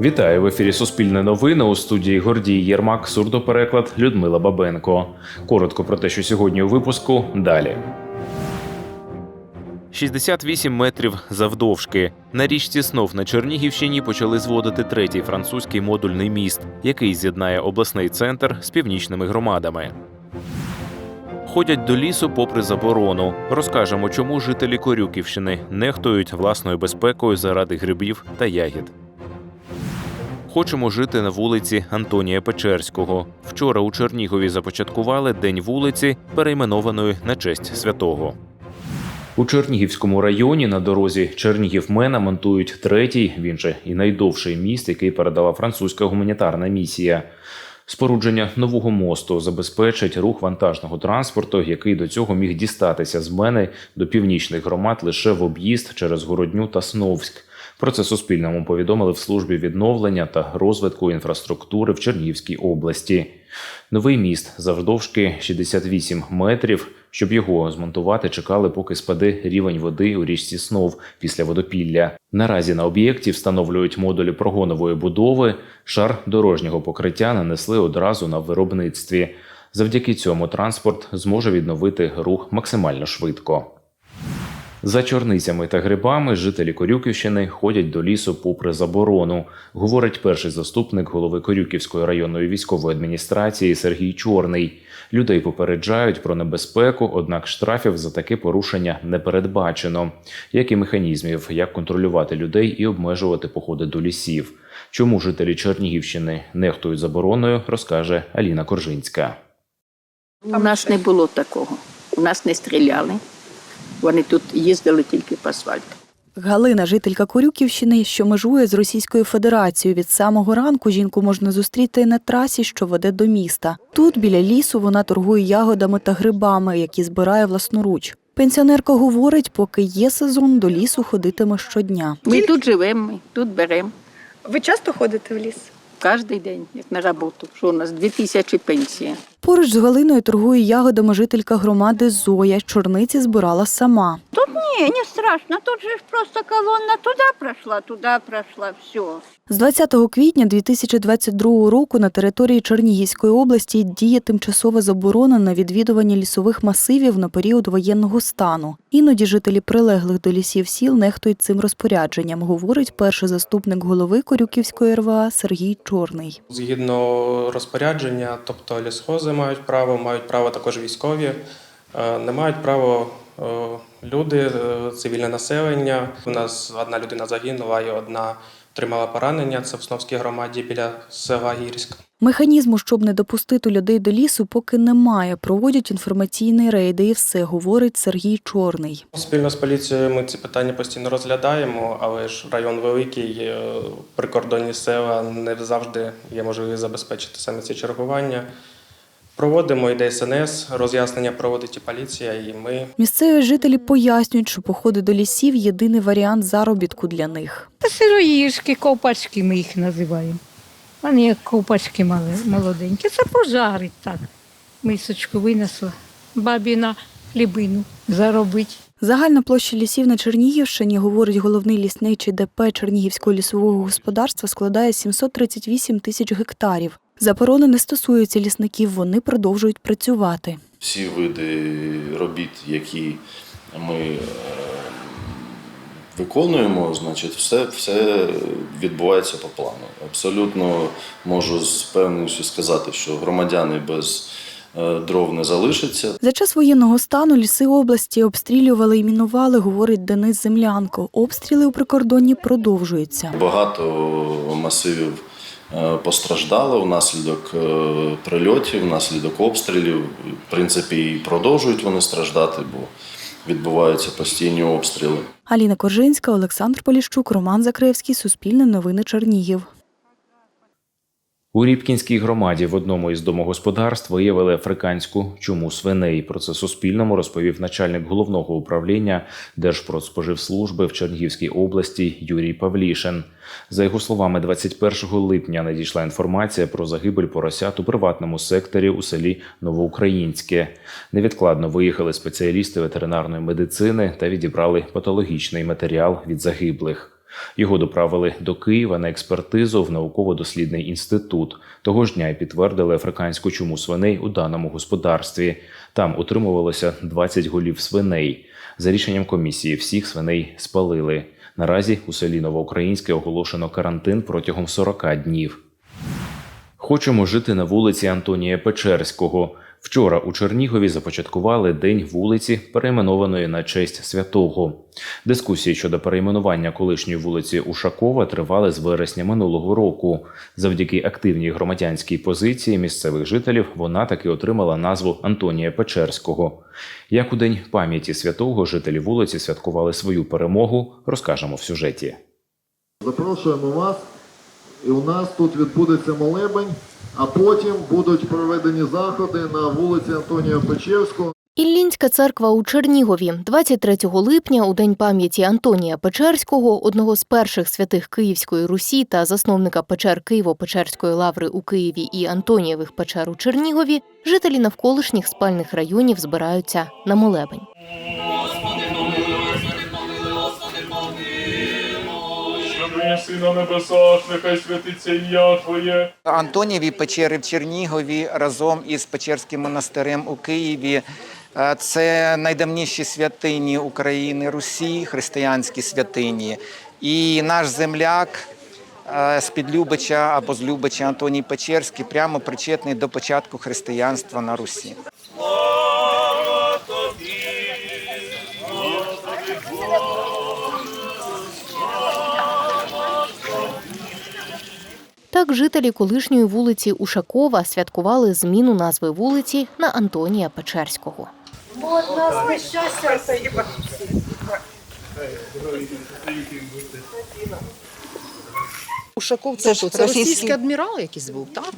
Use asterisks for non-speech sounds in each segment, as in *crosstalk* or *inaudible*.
Вітаю в ефірі Суспільне новини у студії Гордій Єрмак, сурдопереклад Людмила Бабенко. Коротко про те, що сьогодні у випуску далі. 68 метрів завдовжки. На річці Снов на Чернігівщині почали зводити третій французький модульний міст, який з'єднає обласний центр з північними громадами. Ходять до лісу попри заборону. Розкажемо, чому жителі Корюківщини нехтують власною безпекою заради грибів та ягід. Хочемо жити на вулиці Антонія Печерського. Вчора у Чернігові започаткували День вулиці, перейменованої на честь святого. У Чернігівському районі на дорозі Чернігів-Мена монтують третій, він же і найдовший міст, який передала французька гуманітарна місія. Спорудження нового мосту забезпечить рух вантажного транспорту, який до цього міг дістатися з Мени до північних громад лише в об'їзд через Городню та Сновськ. Про це Суспільному повідомили в службі відновлення та розвитку інфраструктури в Чернігівській області. Новий міст завдовжки 68 метрів. Щоб його змонтувати, чекали, поки спаде рівень води у річці Снов після водопілля. Наразі на об'єкті встановлюють модулі прогонової будови. Шар дорожнього покриття нанесли одразу на виробництві. Завдяки цьому транспорт зможе відновити рух максимально швидко. За чорницями та грибами жителі Корюківщини ходять до лісу попри заборону, говорить перший заступник голови Корюківської районної військової адміністрації Сергій Чорний. Людей попереджають про небезпеку, однак штрафів за таке порушення не передбачено, як і механізмів, як контролювати людей і обмежувати походи до лісів. Чому жителі Чернігівщини нехтують забороною, розкаже Аліна Коржинська. У нас не було такого. У нас не стріляли. Вони тут їздили тільки по асфальту. Галина, жителька Корюківщини, що межує з Російською Федерацією. Від самого ранку жінку можна зустріти на трасі, що веде до міста. Тут, біля лісу, вона торгує ягодами та грибами, які збирає власноруч. Пенсіонерка говорить, поки є сезон, до лісу ходитиме щодня. Ми тут живемо, ми тут беремо. Ви часто ходите в ліс? Кожен день, як на роботу. Що у нас? Дві тисячі пенсія. Поруч з Галиною торгує ягодами жителька громади Зоя. Чорниці збирала сама. Не, не страшно. Тут же ж просто колонна туда прошла, туда прошла, все. З 20 квітня 2022 року на території Чернігівської області діє тимчасова заборона на відвідування лісових масивів на період воєнного стану. Іноді жителі прилеглих до лісів сіл нехтують цим розпорядженням, говорить перший заступник голови Корюківської РВА Сергій Чорний. Згідно розпорядження, тобто лісхози мають право, мають право також військові, не мають право е, люди, е, цивільне населення. У нас одна людина загинула і одна отримала поранення. Це в Сновській громаді біля села Гірськ. Механізму, щоб не допустити людей до лісу, поки немає. Проводять інформаційні рейди і все, говорить Сергій Чорний. Спільно з поліцією ми ці питання постійно розглядаємо, але ж район великий, е, прикордонні села не завжди є можливість забезпечити саме ці чергування. Проводимо йде СНС, роз'яснення проводить і поліція, і ми. Місцеві жителі пояснюють, що походи до лісів єдиний варіант заробітку для них. Та сироїшки, ковпачки ми їх називаємо. Вони як ковпачки мали, молоденькі. Це пожарить так. Мисочку винесла. Бабі на хлібину заробить. Загальна площа лісів на Чернігівщині, говорить головний лісничий ДП Чернігівського лісового господарства, складає 738 тисяч гектарів. Заборони не стосуються лісників, вони продовжують працювати. всі види робіт, які ми е, виконуємо, значить, все, все відбувається по плану. Абсолютно можу з певністю сказати, що громадяни без е, дров не залишаться. За час воєнного стану ліси області обстрілювали і мінували, говорить Денис Землянко. Обстріли у прикордонні продовжуються. Багато масивів е, постраждало внаслідок е, прильотів, внаслідок обстрілів. В принципі, і продовжують вони страждати, бо відбуваються постійні обстріли. Аліна Коржинська, Олександр Поліщук, Роман Закревський, Суспільне новини Чернігів. У Рібкінській громаді в одному із домогосподарств виявили африканську чуму свиней. Про це Суспільному розповів начальник головного управління Держпродспоживслужби в Чернігівській області Юрій Павлішин. За його словами, 21 липня надійшла інформація про загибель поросят у приватному секторі у селі Новоукраїнське. Невідкладно виїхали спеціалісти ветеринарної медицини та відібрали патологічний матеріал від загиблих. Його доправили до Києва на експертизу в науково-дослідний інститут. Того ж дня й підтвердили африканську чуму свиней у даному господарстві. Там утримувалося 20 голів свиней. За рішенням комісії всіх свиней спалили. Наразі у селі Новоукраїнське оголошено карантин протягом 40 днів. Хочемо жити на вулиці Антонія Печерського. Вчора у Чернігові започаткували День вулиці, перейменованої на честь святого. Дискусії щодо перейменування колишньої вулиці Ушакова тривали з вересня минулого року. Завдяки активній громадянській позиції місцевих жителів вона таки отримала назву Антонія Печерського. Як у день пам'яті святого жителі вулиці святкували свою перемогу, розкажемо в сюжеті. Запрошуємо вас, і у нас тут відбудеться молебень, а потім будуть проведені заходи на вулиці Антонія Печерського. Іллінська церква у Чернігові 23 липня, у день пам'яті Антонія Печерського, одного з перших святих Київської Русі та засновника печер Києво-Печерської лаври у Києві і Антонієвих печер у Чернігові, жителі навколишніх спальних районів збираються на молебень. Що єси на небесах, нехай святиться ім'я Твоє. Антонієві печери в Чернігові разом із Печерським монастирем у Києві. Е, Це найдавніші святині України, Русі, християнські святині. І наш земляк е, з Підлюбича або з Любича Антоній Печерський прямо причетний до початку християнства на Русі. Так жителі колишньої вулиці Ушакова святкували зміну назви вулиці на Антонія Печерського. Ушаков Це ж це російський- російський адмірал якийсь був, так?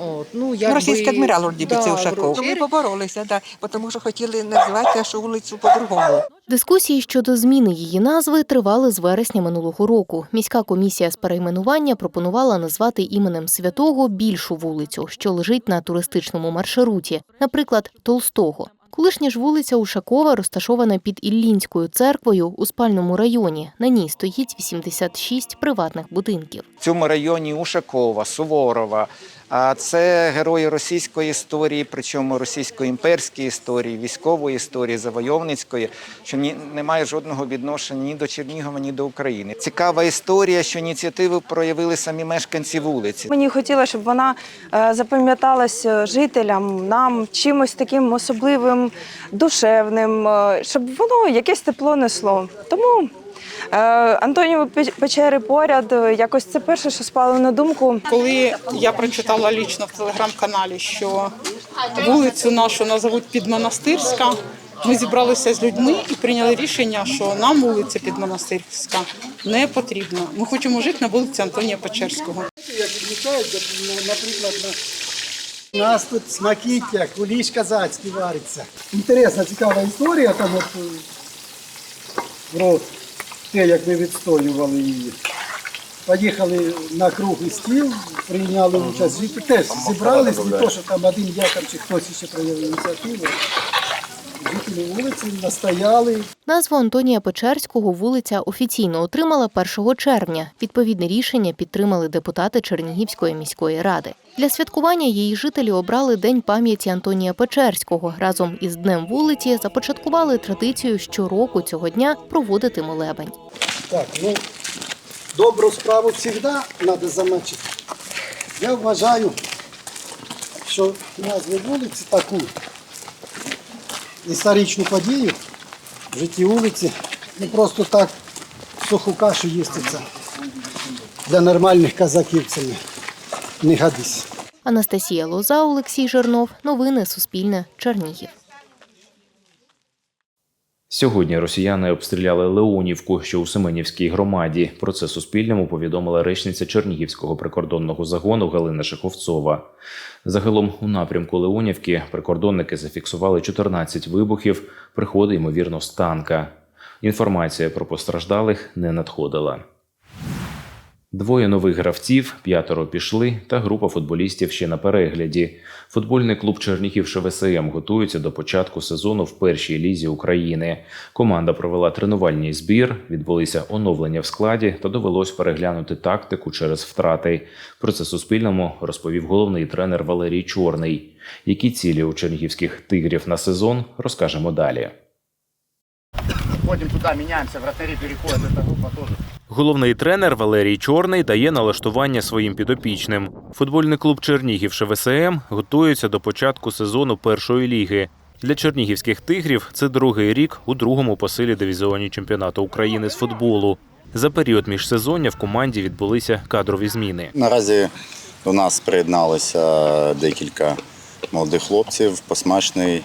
От, ну, якби... Російський адмірал би, Да, Ушаков. Ми поборолися, да, тому що хотіли назвати нашу вулицю по-другому. Дискусії щодо зміни її назви тривали з вересня минулого року. Міська комісія з перейменування пропонувала назвати іменем святого більшу вулицю, що лежить на туристичному маршруті, наприклад, Толстого. Колишня ж вулиця Ушакова розташована під Іллінською церквою у спальному районі. На ній стоїть 86 приватних будинків. В цьому районі Ушакова, Суворова. А це герої російської історії, причому російсько-імперської історії, військової історії, завойовницької, що ні, не має жодного відношення ні до Чернігова, ні до України. Цікава історія, що ініціативу проявили самі мешканці вулиці. Мені хотілося, щоб вона е, запам'яталася жителям, нам чимось таким особливим, душевним, е, щоб воно якесь тепло несло. Тому е, Антонієві Пе- печери поряд, е, якось це перше, що спало на думку. Коли я прочитала лічно в телеграм-каналі, що вулицю нашу назовуть Підмонастирська, ми зібралися з людьми і прийняли рішення, що нам вулиця Підмонастирська не потрібна. Ми хочемо жити на вулиці Антонія Печерського. Як відмічають, наприклад, у нас тут смакіття, куліш казацький вариться. Інтересна, цікава історія, там от е, про те, як ми відстоювали її. Поїхали на круглий стіл, прийняли участь, теж зібрались, не то, що там один я чи хтось ще проявив ініціативу. Жителі вулиці настояли, Назву Антонія Печерського вулиця офіційно отримала 1 червня. Відповідне рішення підтримали депутати Чернігівської міської ради. Для святкування її жителі обрали День пам'яті Антонія Печерського. Разом із Днем вулиці започаткували традицію щороку цього дня проводити молебень. Так, ну, добру справу завжди треба замочити. Я вважаю, що назву вулиці таку історичну подію в житті вулиці не просто так суху кашу їститься. для нормальних казаків це не, не гадись. Анастасія Лоза, Олексій Жернов. Новини Суспільне. Чернігів. Сьогодні росіяни обстріляли Леонівку, що у Семенівській громаді. Про це Суспільному повідомила речниця Чернігівського прикордонного загону Галина Шеховцова. Загалом у напрямку Леонівки прикордонники зафіксували 14 вибухів, приходи ймовірно з танка. Інформація про постраждалих не надходила. Двоє нових гравців, п'ятеро пішли, та група футболістів ще на перегляді. Футбольний клуб Чернігів ШВСМ готується до початку сезону в першій лізі України. Команда провела тренувальний збір, відбулися оновлення в складі та довелось переглянути тактику через втрати. Про це Суспільному розповів головний тренер Валерій Чорний. Які цілі у чернігівських тигрів на сезон розкажемо далі. Ходим туда, меняемся, вратари переходят, эта группа тоже. Головний тренер Валерій Чорний дає налаштування своїм підопічним. Футбольний клуб Чернігів ШВСМ готується до початку сезону першої ліги. Для чернігівських тигрів це другий рік у другому по силі дивізіоні чемпіонату України з футболу. За період міжсезоння в команді відбулися кадрові зміни. Наразі до нас приєдналося декілька молодих хлопців, посмачний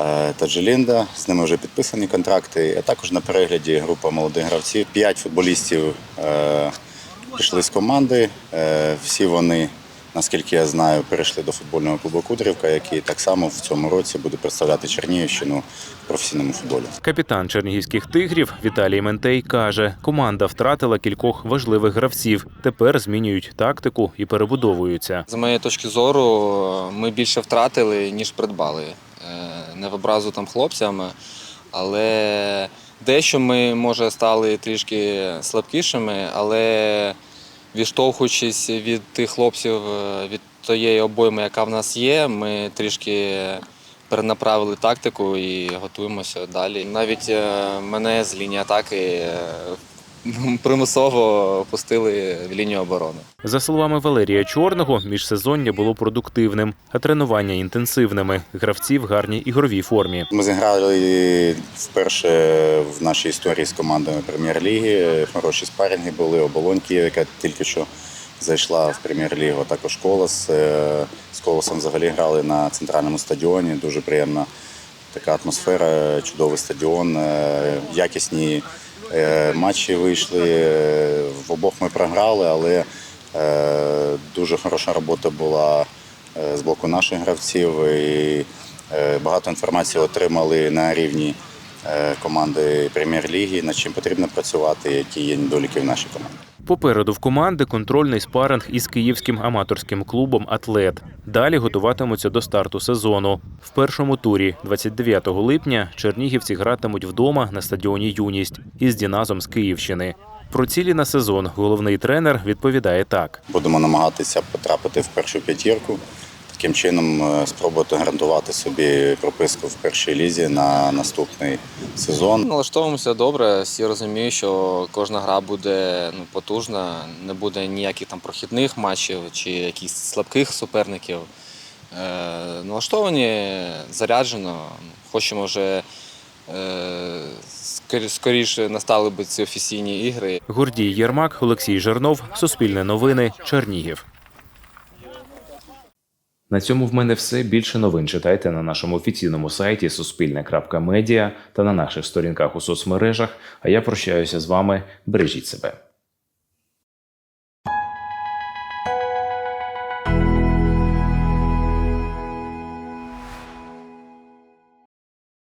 е, та Джелінда. З ними вже підписані контракти. А також на перегляді група молодих гравців. П'ять футболістів е, пішли з команди. Е, Всі вони, наскільки я знаю, перейшли до футбольного клубу Кудрівка, який так само в цьому році буде представляти Чернігівщину в професійному футболі. Капітан чернігівських тигрів Віталій Ментей каже, команда втратила кількох важливих гравців. Тепер змінюють тактику і перебудовуються. З моєї точки зору, ми більше втратили, ніж придбали. Е, Не в образу там хлопцям, але дещо ми, може, стали трішки слабкішими, але відштовхуючись від тих хлопців, е, від тієї обойми, яка в нас є, ми трішки перенаправили тактику і готуємося далі. Навіть е, мене з лінії атаки *laughs* примусово пустили в лінію оборони. За словами Валерія Чорного, міжсезоння було продуктивним, а тренування інтенсивними. Гравці в гарній ігровій формі. Ми зіграли вперше в нашій історії з командами прем'єр-ліги. Хороші спарінги були, оболонь Київ, яка тільки що зайшла в прем'єр-лігу, також колос. Е, З колосом взагалі грали на центральному стадіоні. Дуже приємна така атмосфера, чудовий стадіон, е, якісні матчі вийшли. Е, В обох ми програли, але е, дуже хороша робота була е, з боку наших гравців. І е, багато інформації отримали на рівні е, команди прем'єр-ліги, над чим потрібно працювати, які є недоліки в нашій команді. Попереду в команди контрольний спаринг із київським аматорським клубом Атлет. Далі готуватимуться до старту сезону. В першому турі, 29 липня, чернігівці гратимуть вдома на стадіоні Юність із Діназом з Київщини. Про цілі на сезон головний тренер відповідає так: Будемо намагатися потрапити в першу п'ятірку. Таким чином е, спробувати гарантувати собі прописку в першій лізі на наступний сезон. Налаштовуємося добре. Всі розуміють, що кожна гра буде ну, потужна, не буде ніяких там прохідних матчів чи якихось слабких суперників. Е, налаштовані заряджено. Хочемо вже е, скоріше настали би ці офіційні ігри. Гордій Єрмак, Олексій Жернов, Суспільне новини, Чернігів. На цьому в мене все. Більше новин читайте на нашому офіційному сайті Суспільне.Медіа та на наших сторінках у соцмережах. А я прощаюся з вами. Бережіть себе.